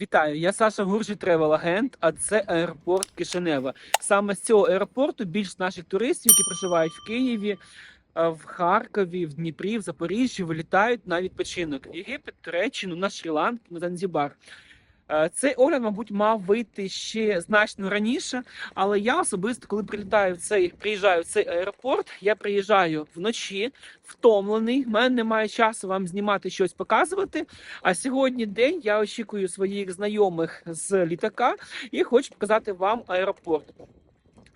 Вітаю, я Саша Гуржі, тревел-агент, а це аеропорт Кишинева. Саме з цього аеропорту більшість наших туристів, які проживають в Києві, е, в Харкові, в Дніпрі, в Запоріжжі, вилітають на відпочинок. Єгипет, Туреччину, на Шрі-Ланку, на Занзібар. Е, Цей огляд, мабуть, мав вийти ще значно раніше, але я особисто, коли прилітаю в цей, приїжджаю в цей аеропорт, я приїжджаю вночі, втомлений. в мене немає часу вам знімати щось показувати. А сьогодні день я очікую своїх знайомих з літака і хочу показати вам аеропорт.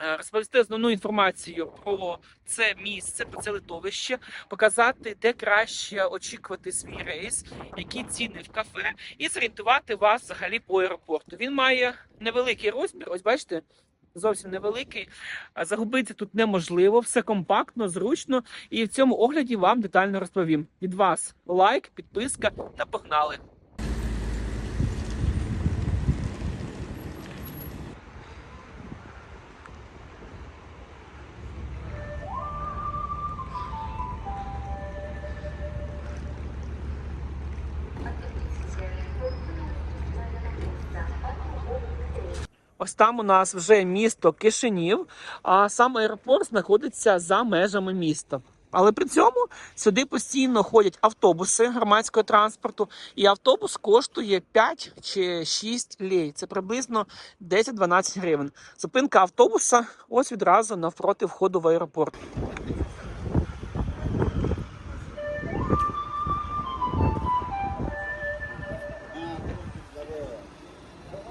Е, Розповісти основну інформацію про це місце, про це литовище, показати, де краще очікувати свій рейс, які ціни в кафе, і зорієнтувати вас взагалі по аеропорту. Він має невеликий розмір. Ось бачите, зовсім невеликий. Загубитися тут неможливо, все компактно, зручно. І в цьому огляді вам детально розповім. Від вас лайк, підписка та погнали. Ось там у нас вже місто Кишинів, а сам аеропорт знаходиться за межами міста. Але при цьому сюди постійно ходять автобуси громадського транспорту, і автобус коштує 5 чи 6 лей. Це приблизно 10-12 гривень. Зупинка автобуса ось відразу навпроти входу в аеропорт.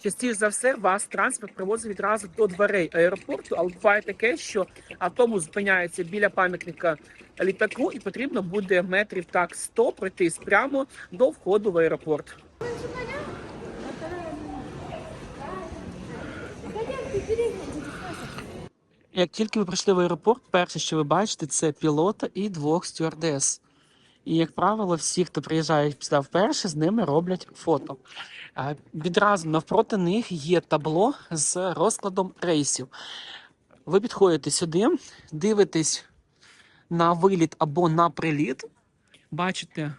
Частіше за все вас транспорт привозить відразу до дверей аеропорту, але буває таке, що автобус зупиняється біля пам'ятника літаку, і потрібно буде метрів так 100 пройтись прямо до входу в аеропорт. Як тільки ви прийшли в аеропорт, перше, що ви бачите, це пілота і двох стюардес. І, як правило, всі, хто приїжджають сюди вперше, з ними роблять фото. Відразу навпроти них є табло з розкладом рейсів. Ви підходите сюди, дивитесь на виліт або на приліт, бачите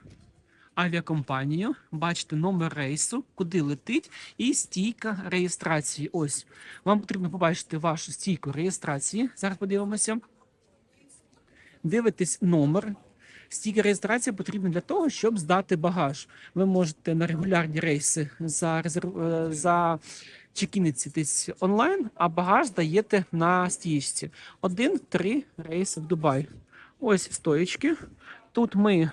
авіакомпанію, бачите номер рейсу, куди летить, і стійка реєстрації. Ось вам потрібно побачити вашу стійку реєстрації. Зараз подивимося. Дивитесь номер. Стійка реєстрації потрібна для того, щоб здати багаж. Ви можете на регулярні рейси за резерв... е, за чекінитись онлайн, а багаж здаєте на стічці. Один-три рейси в Дубай. Ось стоїчки. Тут ми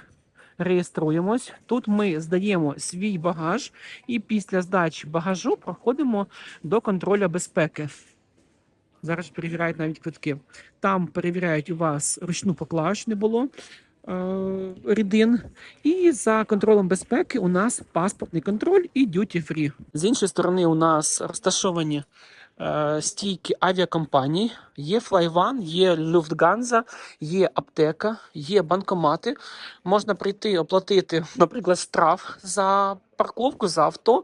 реєструємось, тут ми здаємо свій багаж, і після здачі багажу проходимо до контролю безпеки. Зараз перевіряють навіть квитки. Там перевіряють у вас ручну поклаж, не було рідин. І за контролем безпеки у нас паспортний контроль і duty free. З іншої сторони, у нас розташовані е, стійки авіакомпаній. Є Flyone, є Lufthansa, є аптека, є банкомати. Можна прийти оплатити, наприклад, штраф за парковку за авто.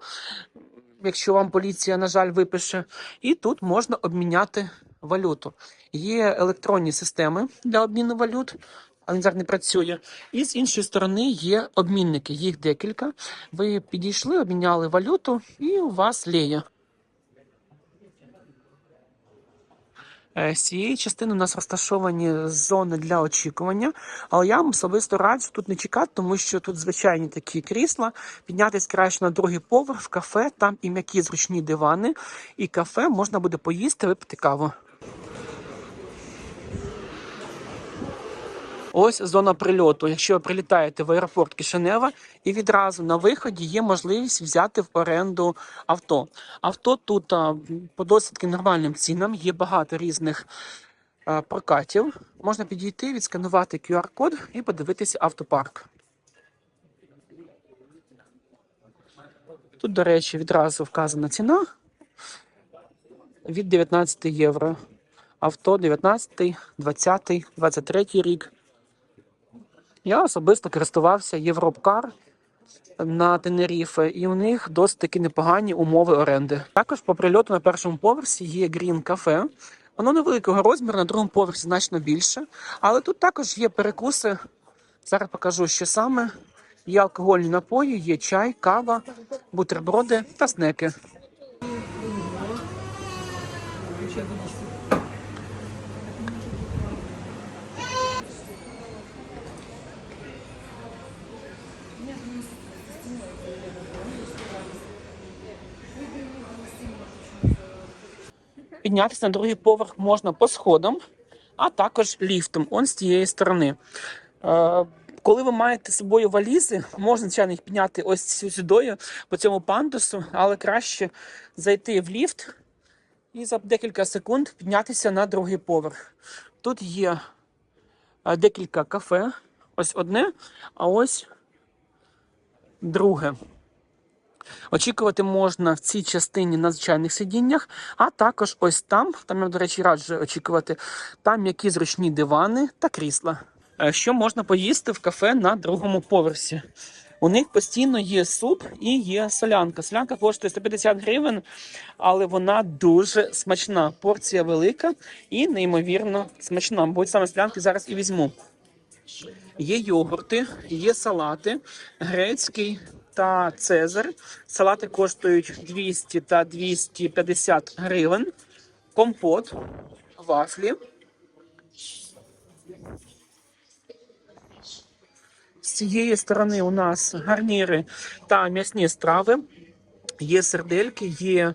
Якщо вам поліція, на жаль, випише, і тут можна обміняти валюту. Є електронні системи для обміну валют, а він зараз не працює. І з іншої сторони є обмінники, їх декілька. Ви підійшли, обміняли валюту, і у вас леє. Е, З цієї частини у нас розташовані зони для очікування, але я вам особисто раджу тут не чекати, тому що тут звичайні такі крісла. Піднятись краще на другий поверх в кафе, там і м'які зручні дивани, і кафе можна буде поїсти, випити каву. Ось зона прильоту. Якщо ви прилітаєте в аеропорт Кишинева, і відразу на виході є можливість взяти в оренду авто. Авто тут по досить нормальним цінам, є багато різних прокатів. Можна підійти, відсканувати QR-код і подивитися автопарк. Тут, до речі, відразу вказана ціна від 19 євро. Авто 19, 20, 23 рік. Я особисто користувався Європкар на Тенеріфе, і у них досить таки непогані умови оренди. Також по прильоту на першому поверсі є Green кафе. Воно невеликого розміру, на другому поверсі значно більше. Але тут також є перекуси. Зараз покажу, що саме. Є алкогольні напої, є чай, кава, бутерброди та снеки. Піднятися на другий поверх можна по сходам, а також ліфтом, он з тієї сторони. Е, Коли ви маєте з собою валізи, можна звичайно їх підняти ось сюди, по цьому пандусу, але краще зайти в ліфт і за декілька секунд піднятися на другий поверх. Тут є е, декілька кафе. Ось одне, а ось друге. Очікувати можна в цій частині на звичайних сидіннях, а також ось там, там я, до речі, раджу очікувати, там які зручні дивани та крісла. Е, Що можна поїсти в кафе на другому поверсі? У них постійно є суп і є солянка. Солянка коштує 150 гривень, але вона дуже смачна. Порція велика і неймовірно смачна. Бо саме солянки зараз і візьму. Є йогурти, є салати, грецький та цезар. Салати коштують 200 та 250 гривень. Компот, вафлі. З цієї сторони у нас гарніри та м'ясні страви. Є сердельки, є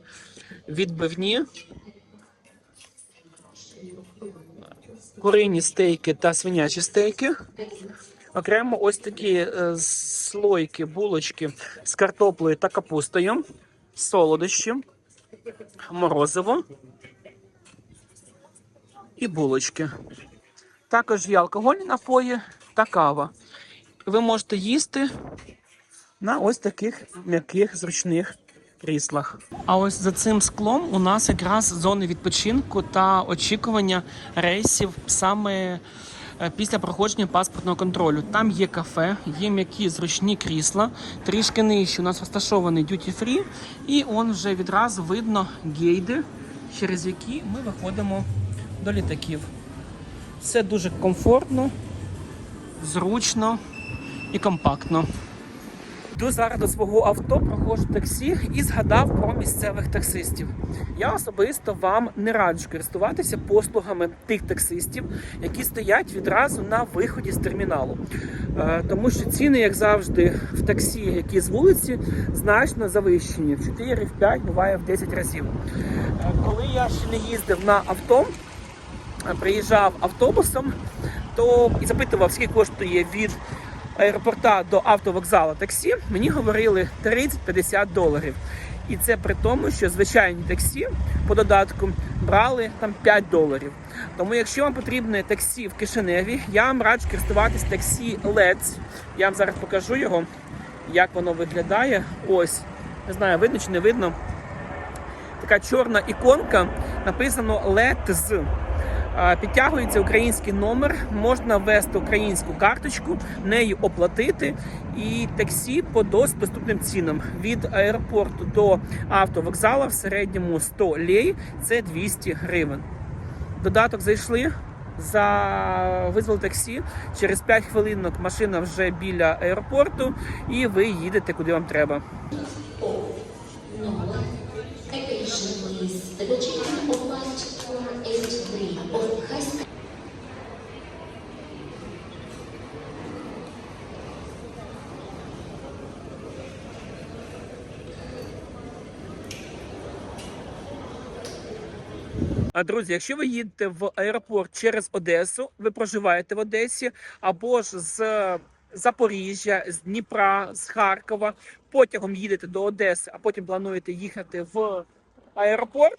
відбивні, курині стейки та свинячі стейки. Окремо ось такі е, слойки, булочки з картоплею та капустою, солодощі, морозиво і булочки. Також є алкогольні напої та кава. Ви можете їсти на ось таких м'яких зручних кріслах. А ось за цим склом у нас якраз зони відпочинку та очікування рейсів саме після проходження паспортного контролю. Там є кафе, є м'які зручні крісла. Трішки нижче у нас розташований duty free, і он вже відразу видно гейди, через які ми виходимо до літаків. Все дуже комфортно, зручно і компактно. Йду зараз до свого авто, проходжу таксі і згадав про місцевих таксистів. Я особисто вам не раджу користуватися послугами тих таксистів, які стоять відразу на виході з терміналу. Е, Тому що ціни, як завжди, в таксі, які з вулиці, значно завищені. В 4, в 5, буває в 10 разів. Е, Коли я ще не їздив на авто, е, приїжджав автобусом, то і запитував, скільки коштує від аеропорта до автовокзалу таксі, мені говорили 30-50 доларів. І це при тому, що звичайні таксі по додатку брали там 5 доларів. Тому, якщо вам потрібне таксі в Кишиневі, я вам раджу користуватись таксі Let's. Я вам зараз покажу його, як воно виглядає. Ось, не знаю, видно чи не видно. Така чорна іконка, написано Let's. Підтягується український номер, можна ввести українську карточку, нею оплатити, і таксі по досить доступним цінам. Від аеропорту до автовокзалу в середньому 100 лей це 200 гривень. Додаток зайшли, за визвали таксі. Через 5 хвилинок машина вже біля аеропорту, і ви їдете куди вам треба. Attention please. The check-in of flight 483 on High А, Друзі, якщо ви їдете в аеропорт через Одесу, ви проживаєте в Одесі, або ж з Запоріжжя, з Дніпра, з Харкова, потягом їдете до Одеси, а потім плануєте їхати в аеропорт,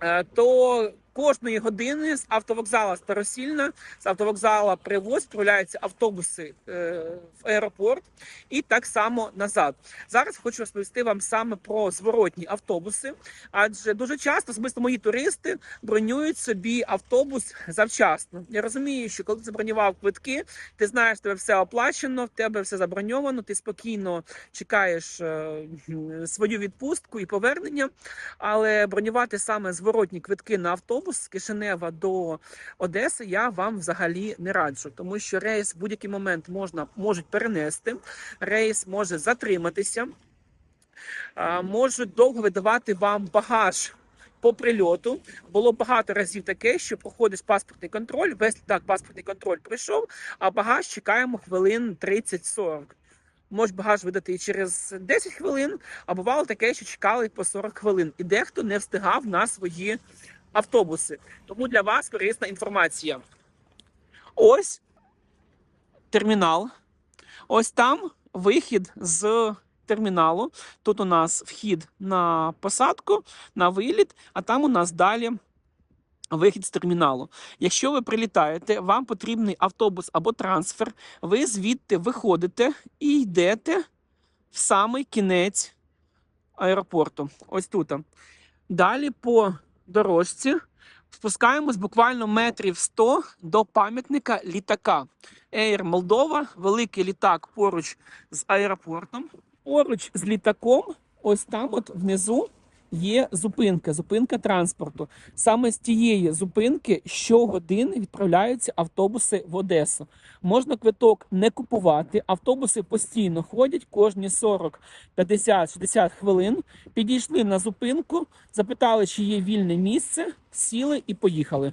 е, то кожної години з автовокзала Старосільна, з автовокзала Привоз відправляються автобуси е, в аеропорт і так само назад. Зараз хочу розповісти вам саме про зворотні автобуси, адже дуже часто особисто мої туристи бронюють собі автобус завчасно. Я розумію, що коли ти забронював квитки, ти знаєш, тебе все оплачено, в тебе все заброньовано, ти спокійно чекаєш е, свою відпустку і повернення. Але бронювати саме зворотні квитки на автобус автобус з Кишинева до Одеси я вам взагалі не раджу, тому що рейс в будь-який момент можна можуть перенести, рейс може затриматися, можуть довго видавати вам багаж. По прильоту було багато разів таке, що проходиш паспортний контроль, весь літак паспортний контроль пройшов, а багаж чекаємо хвилин 30-40. Може багаж видати і через 10 хвилин, а бувало таке, що чекали по 40 хвилин. І дехто не встигав на свої автобуси. Тому для вас корисна інформація. Ось термінал. Ось там вихід з терміналу. Тут у нас вхід на посадку, на виліт, а там у нас далі. Вихід з терміналу. Якщо ви прилітаєте, вам потрібний автобус або трансфер, ви звідти виходите і йдете в самий кінець аеропорту. Ось тут. Далі по дорожці спускаємось буквально метрів 100 до пам'ятника літака. Air Молдова, великий літак поруч з аеропортом. Поруч з літаком, ось там, от внизу, є зупинка, зупинка транспорту. Саме з тієї зупинки щогодини відправляються автобуси в Одесу. Можна квиток не купувати. Автобуси постійно ходять кожні 40, 50, 60 хвилин. Підійшли на зупинку, запитали, чи є вільне місце, сіли і поїхали.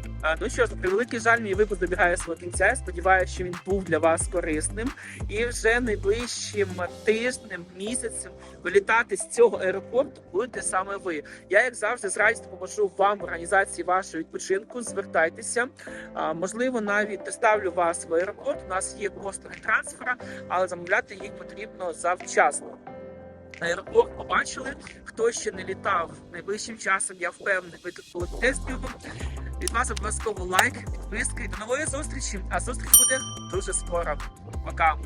Ну що ж, на превеликий жаль, мій випуск добігає свого кінця. Сподіваюся, що він був для вас корисним. І вже найближчим тижнем, місяцем вилітати з цього аеропорту будете саме ви. Я, як завжди, з радістю допоможу вам в організації вашого відпочинку. Звертайтеся. Можливо, навіть доставлю вас в аеропорт. У нас є послуги трансфера, але замовляти їх потрібно завчасно. Аеропорт побачили. Хто ще не літав найближчим часом, я впевнений, ви тут з нього. Від вас обов'язково лайк, підписки. До нової зустрічі. А зустріч буде дуже скоро. Пока.